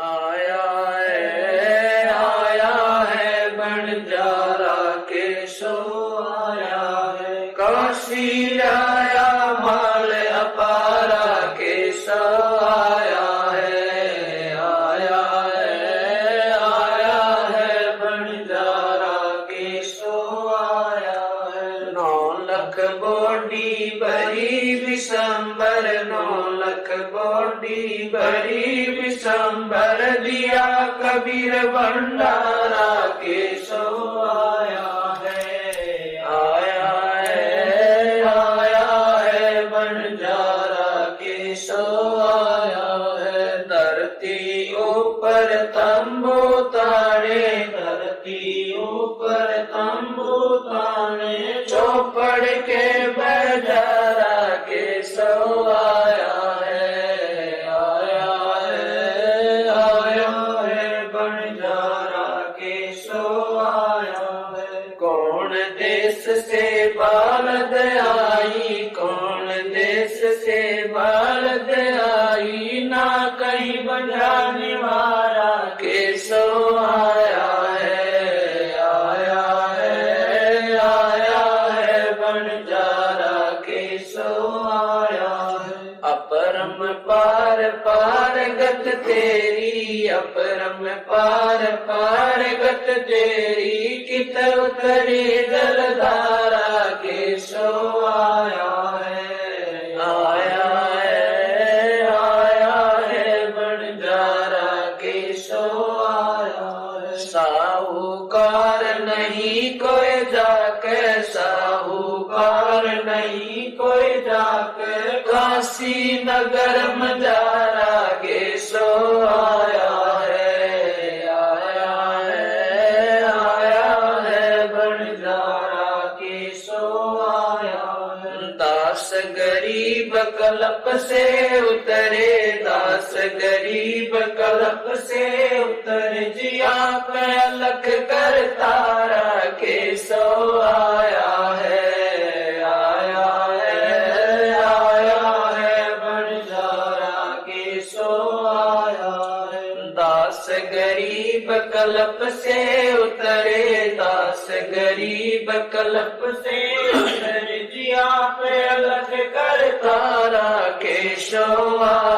آیا ہے آیا ہے کے سو آیا ہے۔ کاشی لکھ بوڈی بری بسمبر نو لکھ بوڈی بری بسمبر دیا کبیر بنڈارا کے سو آیا ہے آیا ہے آیا ہے بنجارا کے سو آیا ہے دھرتی اوپر تمبو تاڑے دھرتی اوپر تمبو تانے کے بجارا کے سو آیا ہے آیا ہے آیا ہے بنجارا کے سو آیا ہے۔ کون دیس سے بالد آئی، کون دیس سے بالد آئی، نہ کہیں بجانے والا کے سو آیا پار پار گت تیری اپرم پار پار گت تیری کت اتری جلدارا کے سو آیا ہے آیا ہے آیا ہے، بن بنجارا کے سو آیا ہے۔ ساہوکار نہیں کوئی کوئی کاسی نگر مجارا کے سو آیا ہے آیا ہے آیا ہے، بنجارا کے سو آیا داس گریب کلپ سے اترے، داس گریب کلپ سے اتر جیا پہ لکھ کر داس گریب کلپ سے اترے داس گریب کلپ سے اتر جیا پہ لکھ کر تارا کے شو آیا